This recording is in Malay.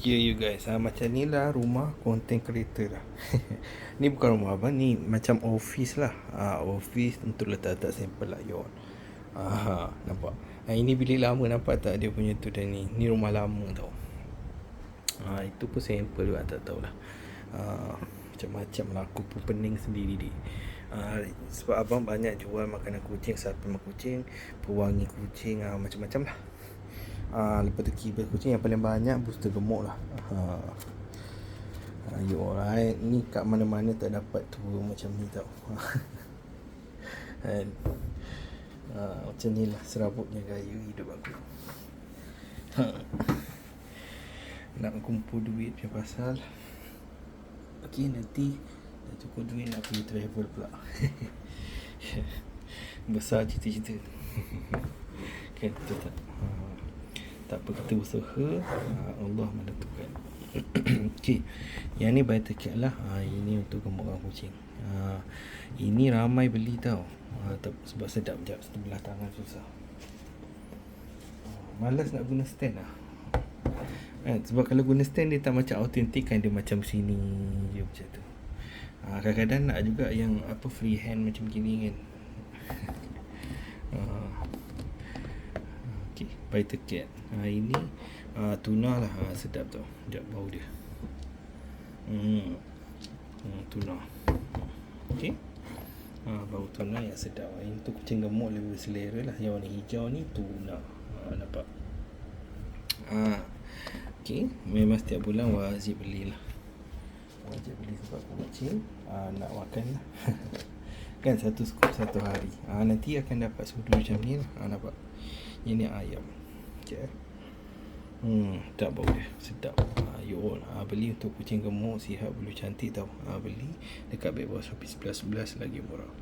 Yeah you guys. Ha, Macam ni lah rumah content creator lah. Ni bukan rumah abang Ni macam office lah. Ha, Office untuk letak-letak sampel lah Yon ha, Nampak? Ha, Ini bilik lama nampak tak Dia punya tu dan ni? Ni rumah lama tau. Ha, Itu pun sampel juga tak tahulah ha, Macam-macam lah Aku pun pening sendiri ni ha, Sebab abang banyak jual makanan kucing Sapin kucing Pewangi kucing ha, Macam-macam lah ha, Lepas tu kibas kucing yang paling banyak Booster gemuk lah ha. Ha, you alright Ni kat mana-mana tak dapat tu Macam ni tau kan ha, Macam ni lah Serabutnya gaya hidup aku ha. Nak kumpul duit punya pasal Okay nanti Dah cukup duit nak pergi travel pula Besar cita-cita Kan betul tak ha. Tak apa kita usaha ha, Allah menentukan. Okay Yang ni buy ticket lah. Ha, Ini untuk gemukkan kucing. Ha, Ini ramai beli tau. Ha, tak, Sebab sedap Sekejap sebelah tangan susah. Ha, Malas nak guna stand lah. Kan? Sebab kalau guna stand dia tak macam autentik kan Dia macam sini je macam tu. Ha, Kadang-kadang nak juga yang apa free hand macam gini kan ha, Buy ticket ha, Ini uh, Tuna lah. Ha, Sedap tau. Sekejap bau dia. Hmm. Hmm, Tuna Okay ha, Bau tuna yang sedap. Ini tu kucing gemuk lebih selera lah. Yang warna hijau ni tuna ha, Nampak? Ha. Okay Memang setiap bulan wajib belilah. Wajib beli sebab kucing. Ha, Nak makan lah Kan satu skop satu hari. Ha, Nanti akan dapat sudu macam ni. Ha, Nampak? Ini ayam. Okay Hmm, tak dia. Sedap. Ha, You all ha, Beli untuk kucing gemuk Sihat bulu cantik tau. Ha, Beli Dekat beg bawah Shopee 11-11 Lagi murah